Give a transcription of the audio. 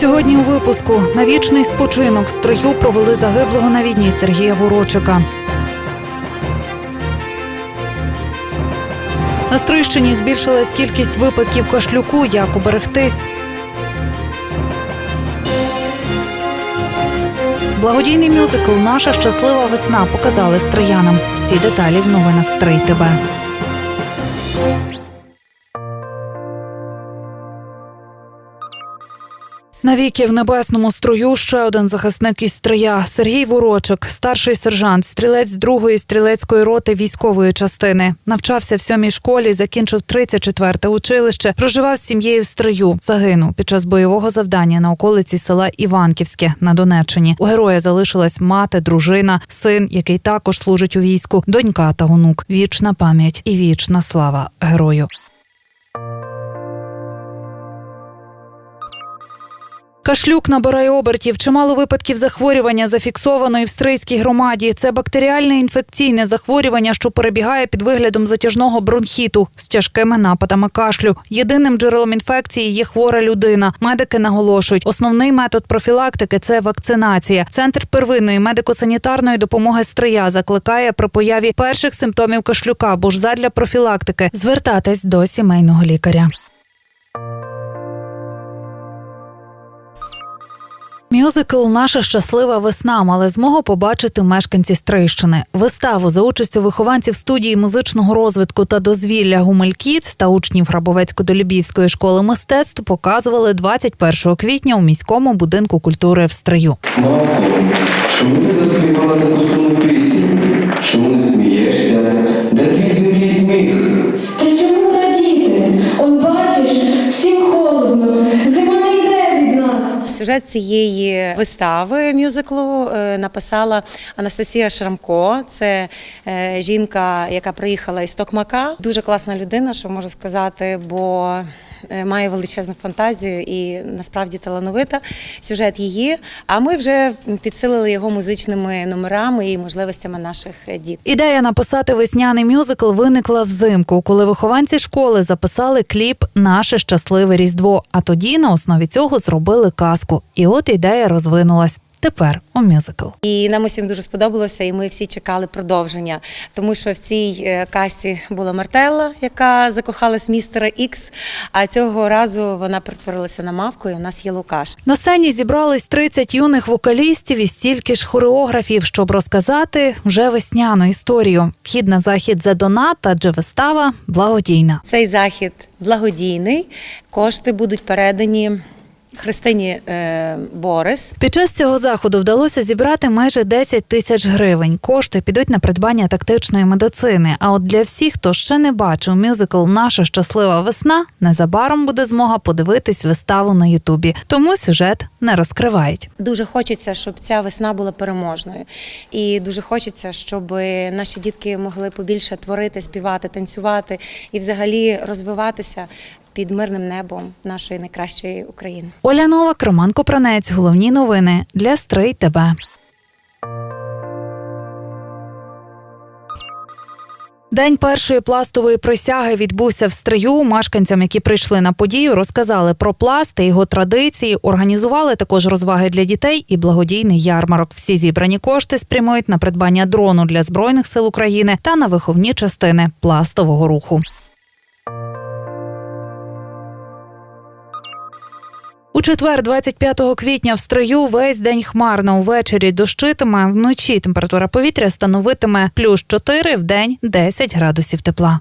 Сьогодні у випуску на вічний спочинок стрию провели загиблого на війні Сергія Ворочика. На Стрийщині збільшилась кількість випадків кашлюку. Як уберегтись? Благодійний мюзикл Наша щаслива весна показали стриянам. Всі деталі в новинах Стрий ТБ. Навіки в небесному струю ще один захисник із стрия Сергій Ворочик, старший сержант, стрілець другої стрілецької роти військової частини. Навчався в сьомій школі, закінчив 34-те училище, проживав з сім'єю в стрию. Загинув під час бойового завдання на околиці села Іванківське на Донеччині. У героя залишилась мати, дружина, син, який також служить у війську, донька та онук. Вічна пам'ять і вічна слава герою. Кашлюк набирає обертів. Чимало випадків захворювання зафіксовано і в стрийській громаді. Це бактеріальне інфекційне захворювання, що перебігає під виглядом затяжного бронхіту з тяжкими нападами кашлю. Єдиним джерелом інфекції є хвора людина. Медики наголошують, основний метод профілактики це вакцинація. Центр первинної медико-санітарної допомоги стрия закликає при появі перших симптомів кашлюка, бо ж задля профілактики звертатись до сімейного лікаря. Мюзикл Наша щаслива весна мали змогу побачити мешканці Стрийщини. Виставу за участю вихованців студії музичного розвитку та дозвілля Гумелькіц та учнів Грабовецько-Долюбівської школи мистецтв показували 21 квітня у міському будинку культури в Стрию. Мавко, чому ти заспівала таку сумну пісню? Чому не смієшся? Де твій Сюжет цієї вистави мюзиклу е, написала Анастасія Шрамко. Це е, жінка, яка приїхала із Токмака. Дуже класна людина, що можу сказати, бо має величезну фантазію і насправді талановита. Сюжет її. А ми вже підсилили його музичними номерами і можливостями наших е, дітей. Ідея написати весняний мюзикл виникла взимку, коли вихованці школи записали кліп Наше щасливе різдво. А тоді на основі цього зробили казку. І от ідея розвинулась. Тепер у мюзикл. І нам усім дуже сподобалося, і ми всі чекали продовження. Тому що в цій е, касті була Мартелла, яка закохалась містера Ікс. А цього разу вона перетворилася на мавку, і у нас є Лукаш. На сцені зібрались 30 юних вокалістів і стільки ж хореографів, щоб розказати вже весняну історію. Вхід на захід за донат, адже вистава благодійна. Цей захід благодійний. Кошти будуть передані Христині е, Борис. Під час цього заходу вдалося зібрати майже 10 тисяч гривень. Кошти підуть на придбання тактичної медицини. А от для всіх, хто ще не бачив мюзикл Наша щаслива весна, незабаром буде змога подивитись виставу на Ютубі. Тому сюжет не розкривають. Дуже хочеться, щоб ця весна була переможною. І дуже хочеться, щоб наші дітки могли побільше творити, співати, танцювати і взагалі розвиватися під мирним небом нашої найкращої України. Оля Новак, Роман Копранець. Головні новини для Стрий ТБ. День першої пластової присяги відбувся в стрию. Мешканцям, які прийшли на подію, розказали про пласт та його традиції. Організували також розваги для дітей і благодійний ярмарок. Всі зібрані кошти спрямують на придбання дрону для збройних сил України та на виховні частини пластового руху. У четвер, 25 квітня, в стрию весь день хмарно. Увечері дощитиме, вночі температура повітря становитиме плюс 4, в день 10 градусів тепла.